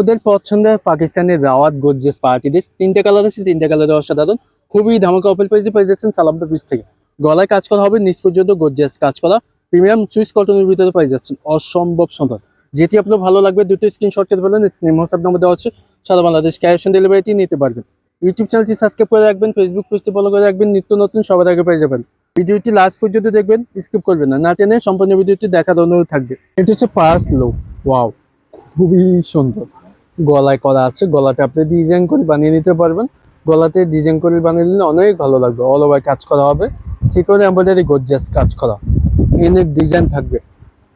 ওদের পছন্দের পাকিস্তানের রাওয়াত গোর্জিয়াস পার্টি ড্রেস তিনটে কালার আছে তিনটে কালার অসাধারণ। খুবই ধামাকা অপেল পেজে পেয়ে যাচ্ছেন সালামটা পিস থেকে। গলায় কাজ করা হবে, নিচ পর্যন্ত গোর্জিয়াস কাজ করা। প্রিমিয়াম সুইস কটনের ভিতরে পেয়ে যাচ্ছেন অসম্ভব সুন্দর। যেটি আপনার ভালো লাগবে, দুটো স্ক্রিনশট করে ফেলেন স্ক্রিন হোয়াটসঅ্যাপ নাম্বার দেওয়া আছে। সারা বাংলাদেশ ক্যাশ অন ডেলিভারিটি নিতে পারবেন। ইউটিউব চ্যানেলটি সাবস্ক্রাইব করে রাখবেন ফেসবুক পেজটি ফলো করে রাখবেন, নিত্য নতুন সবার আগে পেয়ে যাবেন। ভিডিওটি লাস্ট পর্যন্ত দেখবেন স্কিপ করবেন না। না টেনে সম্পূর্ণ ভিডিওটি দেখার অনুরোধ থাকবে। এটা হচ্ছে পাঁচ লো ওয়াও খুবই সুন্দর। গলায় করা আছে। গলাটা আপনি ডিজাইন করে বানিয়ে নিতে পারবেন। গলাতে ডিজাইন করে বানিয়ে নিলে অনেক ভালো লাগবে। অল ওভার কাজ করা হবে। সিকোর এম্ব্রয়ডারি গর্জিয়াস কাজ করা। এনে ডিজাইন থাকবে।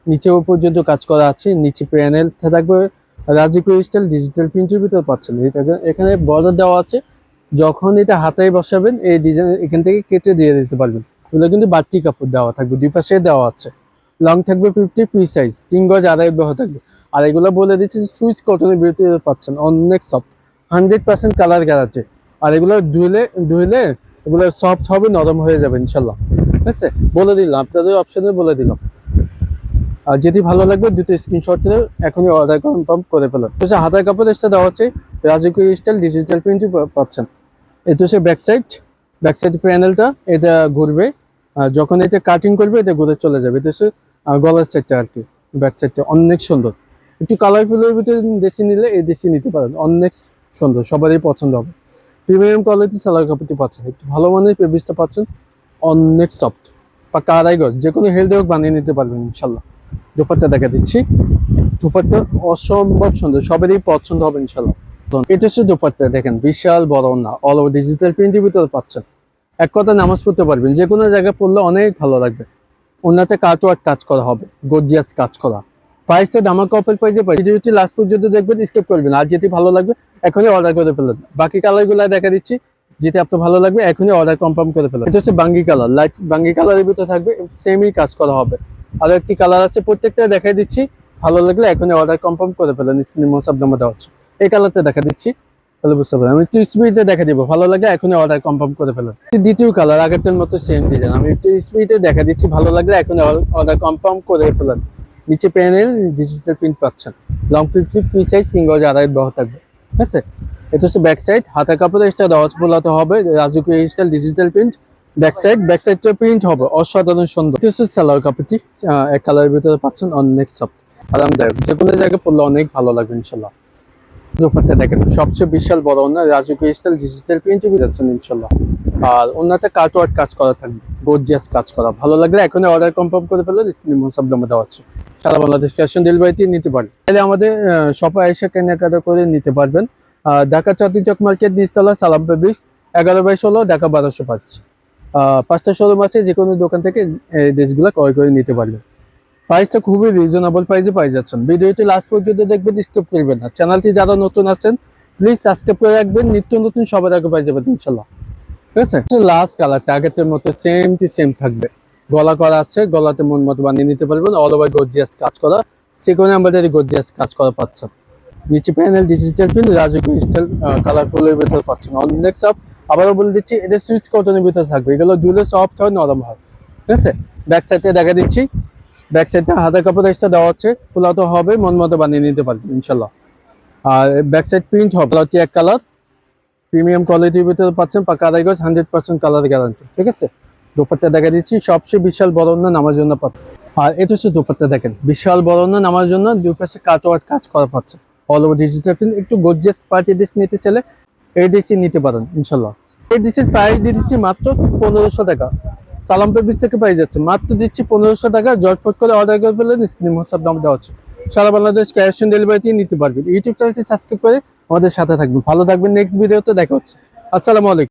নিচে নিচেও পর্যন্ত কাজ করা আছে। নিচে প্যানেল থাকবে। রাজিকো স্টাইল ডিজিটাল প্রিন্টের ভিতরে পাচ্ছেন। এটাকে এখানে বর্ডার দেওয়া আছে। যখন এটা হাতায় বসাবেন, এই ডিজাইন এখান থেকে কেটে দিয়ে দিতে পারবেন। এগুলো কিন্তু বাড়তি কাপড় দেওয়া থাকবে। দুই পাশে দেওয়া আছে। লং থাকবে ফিফটি ফ্রি সাইজ তিন গজ আড়াই বহ থাকবে। আর এগুলো বলে দিচ্ছি সুইচ কটনের ভিতরে পাচ্ছেন অনেক soft hundred percent colour guarantee আর এগুলো ধুলে ধুলে এগুলো সফট হবে, নরম হয়ে যাবে, ইনশাল্লাহ। ঠিক আছে? বলে দিলাম, আপনাদের অপশনে বলে দিলাম। আর যদি ভালো লাগবে, দুটো স্ক্রিনশট করে এখনই অর্ডার কনফার্ম করে ফেলেন। তো হাতার কাপড় এক্সট্রা দেওয়া আছে, রাজকীয় স্টাইল ডিজিটাল প্রিন্টই পাচ্ছেন। এটা হচ্ছে ব্যাক সাইড ব্যাক সাইড প্যানেলটা এটা ঘুরবে। আর যখন এটা কাটিং করবে, এটা ঘুরে চলে যাবে। এটা হচ্ছে গলার সেটটা আর কি ব্যাক সাইডটা অনেক সুন্দর। একটু কালারফুলের ভিতরে দেশি নিলে এই দেশি নিতে পারেন। অনেক সুন্দর সবারই পছন্দ হবে। প্রিমিয়াম কোয়ালিটি সালোয়ার কাপড়টি পাচ্ছেন। একটু ভালো মানের পেবিসটা পাচ্ছেন। অনেক সফট বা কারাই গজ যে কোনো হেলদি হোক বানিয়ে নিতে পারবেন, ইনশাল্লাহ। দুপাট্টা দেখা দিচ্ছি। দুপাট্টা অসম্ভব সুন্দর, সবারই পছন্দ হবে, ইনশাল্লাহ। এটা হচ্ছে দুপাট্টা, দেখেন, বিশাল বড় না অল ওভার ডিজিটাল প্রিন্টের ভিতরে পাচ্ছেন। এক কথা নামাজ পড়তে পারবেন যে কোনো জায়গায় পড়লে অনেক ভালো লাগবে। ওনাতে কাটওয়ার্ক কাজ করা হবে গর্জিয়াস কাজ করা। প্রাইস তো কপেল প্রাইসে পাই। ভিডিওটি লাস্ট পর্যন্ত দেখবেন স্কিপ করবেন। আর যেটি ভালো লাগবে, এখনই অর্ডার করে ফেলেন। বাকি কালারগুলো দেখা দিচ্ছি, যেটি আপনার ভালো লাগবে, এখনই অর্ডার কনফার্ম করে ফেলেন। এটা হচ্ছে বাঙ্গি কালার লাইট বাঙ্গি কালারের ভিতরে থাকবে সেমই কাজ করা হবে। আরও একটি কালার আছে, প্রত্যেকটা দেখাই দিচ্ছি। ভালো লাগলে এখনই অর্ডার কনফার্ম করে ফেলেন স্ক্রিনে মোসাব নাম্বার দেওয়া হচ্ছে এই কালারটা দেখা দিচ্ছি, তাহলে বুঝতে পারেন আমি একটু স্পিডে দেখা দিব, ভালো লাগে এখনই অর্ডার কনফার্ম করে ফেলেন। দ্বিতীয় কালার আগেরটার মতো সেম ডিজাইন আমি একটু স্পিডে দেখা দিচ্ছি, ভালো লাগলে এখনই অর্ডার কনফার্ম করে ফেলেন। নিচে প্যানেল ডিজিটাল প্রিন্ট পাচ্ছেন। লং ফিফটি ফ্রি সাইজ তিন গজ আড়াই বহ থাকবে। ঠিক আছে? এটা হচ্ছে ব্যাক সাইড হাতের কাপড় এক্সট্রা দশ পোলাতে হবে রাজুকি style digital print back side back সাইডটা প্রিন্ট হবে, অসাধারণ সুন্দর। এটা হচ্ছে সালোয়ার কাপড়টি এক কালারের ভিতরে পাচ্ছেন অনেক সফট আরামদায়ক, যে কোনো জায়গায় পড়লে অনেক ভালো লাগবে, ইনশাল্লাহ। দুপাট্টা দেখেন, সবচেয়ে বিশাল বড় ওনা রাজুকি স্টাইল ডিজিটাল প্রিন্টে যাচ্ছেন ইনশাল্লাহ। আর ওনাতে কাটওয়ার্ক কাজ করা থাকবে গোর্জিয়াস কাজ করা। ভালো লাগলে এখনই অর্ডার কনফার্ম করে ফেলে স্ক্রিনে মোসাব দামে দেওয়া আছে। সারা বাংলাদেশ ক্যাশ অন ডেলিভারিতে নিতে পারেন। তাহলে আমাদের শপে এসে কেনাকাটা করে নিতে পারবেন। ঢাকা চাঁদনি চক মার্কেট নিচতলা, সালাম পেবিস এগারো বাই ষোলো, ঢাকা বারোশো পাঁচ। পাঁচটা শোরুম আছে যে কোনো দোকান থেকে এই ড্রেসগুলো ক্রয় করে নিতে পারবেন। প্রাইসটা খুবই রিজনেবল প্রাইসে পাই যাচ্ছেন। ভিডিওটি লাস্ট পর্যন্ত দেখবেন স্কিপ করবেন না। চ্যানেলটি যারা নতুন আছেন প্লিজ সাবস্ক্রাইব করে রাখবেন। নিত্য নতুন সবার আগে পাই যাবেন ইনশাল্লাহ ঠিক আছে? লাস্ট কালার টার্গেটের মতো সেম টু সেম থাকবে। গলা করা আছে, গলাতে মন মতো বানিয়ে নিতে পারবেন। অল ওভার গর্জিয়াস কাজ করা। সেখানে আমাদের গর্জিয়াস কাজ করা পাচ্ছেন। নিচে প্যানেল ডিজিটাল প্রিন্ট রাজকীয় স্টাইল কালারফুলের ভিতরে পাচ্ছেন। অনেক সব আবারও বলে দিচ্ছি এটা সুইচ কটনের ভিতরে থাকবে। এগুলো দুলে সফট হয়, নরম হয়। ঠিক আছে? ব্যাক সাইডে দেখা দিচ্ছি। ব্যাক সাইডটা হাতের কাপড় এক্সট্রা দেওয়া হচ্ছে খোলাতে হবে, মন মতো বানিয়ে নিতে পারবেন ইনশাল্লাহ আর ব্যাক সাইড প্রিন্ট হবে। কালারটি এক কালার প্রিমিয়াম কোয়ালিটির ভিতরে পাচ্ছেন, পাকা আড়াই গজ হান্ড্রেড পার্সেন্ট কালার গ্যারান্টি ঠিক আছে? দুপাট্টা দেখা দিচ্ছি। সবচেয়ে বিশাল অন্য নামার জন্য আর এটা হচ্ছে দুপাট্টা দেখেন। বিশাল অন্য নামার জন্য দুই পাশে কাটওয়ার্ক কাজ করা পাচ্ছে। অল ওভার ডিজিটাল প্রিন্ট একটু গর্জিয়াস পার্টি ডিস নিতে চাইলে এই ডিসি নিতে পারেন ইনশাল্লাহ এই ডিসির প্রাইস দিয়ে দিচ্ছি মাত্র পনেরোশো টাকা। সালাম পেবিস থেকে পাই যাচ্ছে। মাত্র দিচ্ছি পনেরোশো টাকা। জটফট করে অর্ডার করে ফেললেন স্ক্রিন হোয়াটসঅ্যাপ নাম দেওয়া হচ্ছে। সারা বাংলাদেশ ক্যাশ অন ডেলিভারিতে নিতে পারবেন। ইউটিউব চ্যানেলটি সাবস্ক্রাইব করে আমাদের সাথে থাকবেন। ভালো থাকবেন। নেক্সট ভিডিওতে দেখা হচ্ছে। আসসালামু আলাইকুম।